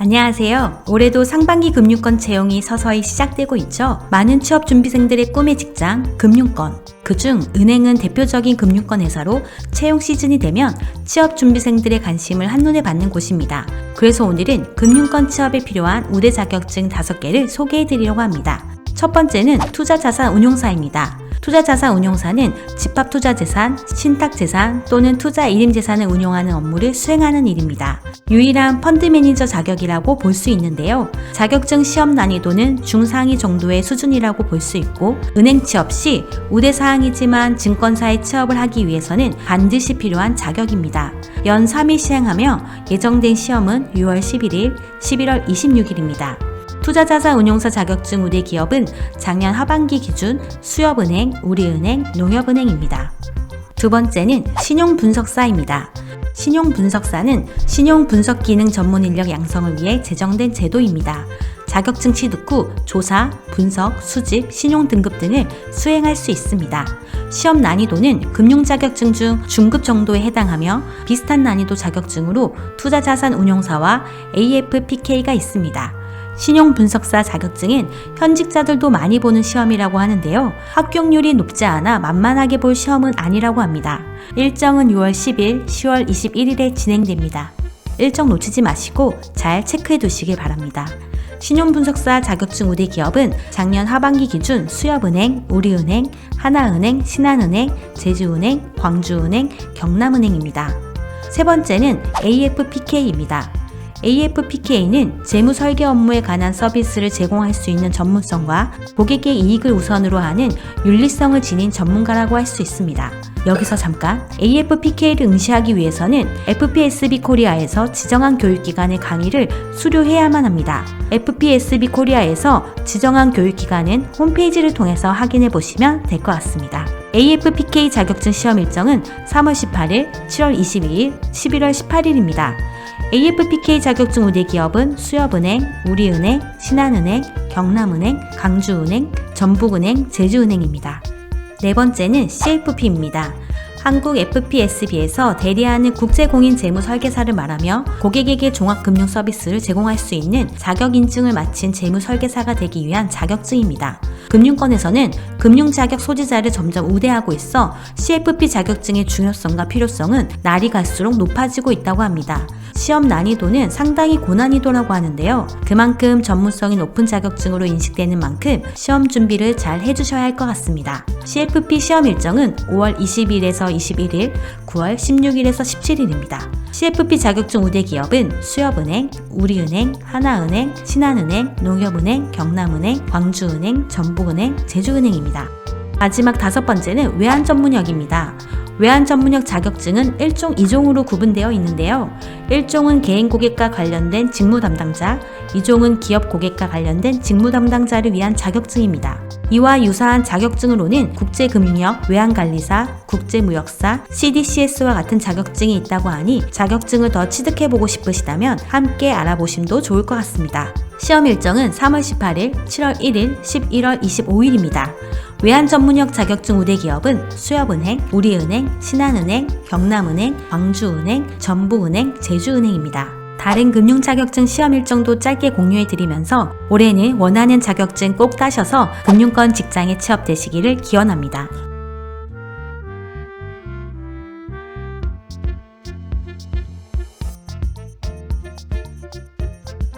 안녕하세요. 올해도 상반기 금융권 채용이 서서히 시작되고 있죠. 많은 취업 준비생들의 꿈의 직장, 금융권. 그중 은행은 대표적인 금융권 회사로 채용 시즌이 되면 취업 준비생들의 관심을 한눈에 받는 곳입니다. 그래서 오늘은 금융권 취업에 필요한 우대 자격증 5개를 소개해 드리려고 합니다. 첫 번째는 투자자산 운용사입니다. 투자자산 운용사는 집합 투자 재산, 신탁 재산 또는 투자 이름재산을 운용하는 업무를 수행하는 일입니다. 유일한 펀드 매니저 자격이라고 볼 수 있는데요. 자격증 시험 난이도는 중상위 정도의 수준이라고 볼 수 있고 은행 취업 시 우대 사항이지만 증권사에 취업을 하기 위해서는 반드시 필요한 자격입니다. 연 3일 시행하며 예정된 시험은 6월 11일, 11월 26일입니다. 투자자산 운용사 자격증 우대 기업은 작년 하반기 기준 수협은행, 우리은행, 농협은행입니다. 두 번째는 신용분석사입니다. 신용분석사는 신용분석 기능 전문 인력 양성을 위해 제정된 제도입니다. 자격증 취득 후 조사, 분석, 수집, 신용 등급 등을 수행할 수 있습니다. 시험 난이도는 금융 자격증 중 중급 정도에 해당하며 비슷한 난이도 자격증으로 투자 자산 운용사와 AFPK가 있습니다. 신용 분석사 자격증은 현직자들도 많이 보는 시험이라고 하는데요. 합격률이 높지 않아 만만하게 볼 시험은 아니라고 합니다. 일정은 6월 10일, 10월 21일에 진행됩니다. 일정 놓치지 마시고 잘 체크해 두시길 바랍니다. 신용분석사 자격증 우대 기업은 작년 하반기 기준 수협은행, 우리은행, 하나은행, 신한은행, 제주은행, 광주은행, 경남은행입니다. 세 번째는 AFPK입니다. AFPK는 재무 설계 업무에 관한 서비스를 제공할 수 있는 전문성과 고객의 이익을 우선으로 하는 윤리성을 지닌 전문가라고 할 수 있습니다. 여기서 잠깐 AFPK를 응시하기 위해서는 FPSB 코리아에서 지정한 교육기관의 강의를 수료해야만 합니다. FPSB 코리아에서 지정한 교육기관은 홈페이지를 통해서 확인해 보시면 될 것 같습니다. AFPK 자격증 시험 일정은 3월 18일, 7월 22일, 11월 18일입니다. AFPK 자격증 우대 기업은 수협은행, 우리은행, 신한은행, 경남은행, 강주은행, 전북은행, 제주은행입니다. 네 번째는 CFP입니다. 한국 FPSB에서 대리하는 국제공인 재무 설계사를 말하며 고객에게 종합금융 서비스를 제공할 수 있는 자격 인증을 마친 재무 설계사가 되기 위한 자격증입니다. 금융권에서는 금융 자격 소지자를 점점 우대하고 있어 CFP 자격증의 중요성과 필요성은 날이 갈수록 높아지고 있다고 합니다. 시험 난이도는 상당히 고난이도라고 하는데요. 그만큼 전문성이 높은 자격증으로 인식되는 만큼 시험 준비를 잘 해주셔야 할 것 같습니다. CFP 시험 일정은 5월 20일에서 21일, 9월 16일에서 17일입니다. CFP 자격증 우대 기업은 수협은행, 우리은행, 하나은행, 신한은행, 농협은행, 경남은행, 광주은행, 전북은행, 제주은행입니다. 마지막 다섯 번째는 외환 전문역입니다. 외환 전문역 자격증은 1종, 2종으로 구분되어 있는데요. 1종은 개인 고객과 관련된 직무 담당자, 2종은 기업 고객과 관련된 직무 담당자를 위한 자격증입니다. 이와 유사한 자격증으로는 국제금융역, 외환관리사, 국제무역사, CDCS와 같은 자격증이 있다고 하니 자격증을 더 취득해보고 싶으시다면 함께 알아보심도 좋을 것 같습니다. 시험 일정은 3월 18일, 7월 1일, 11월 25일입니다. 외환 전문역 자격증 우대 기업은 수협은행, 우리은행, 신한은행, 경남은행, 광주은행, 전북은행, 제주은행입니다. 다른 금융 자격증 시험 일정도 짧게 공유해 드리면서 올해는 원하는 자격증 꼭 따셔서 금융권 직장에 취업되시기를 기원합니다.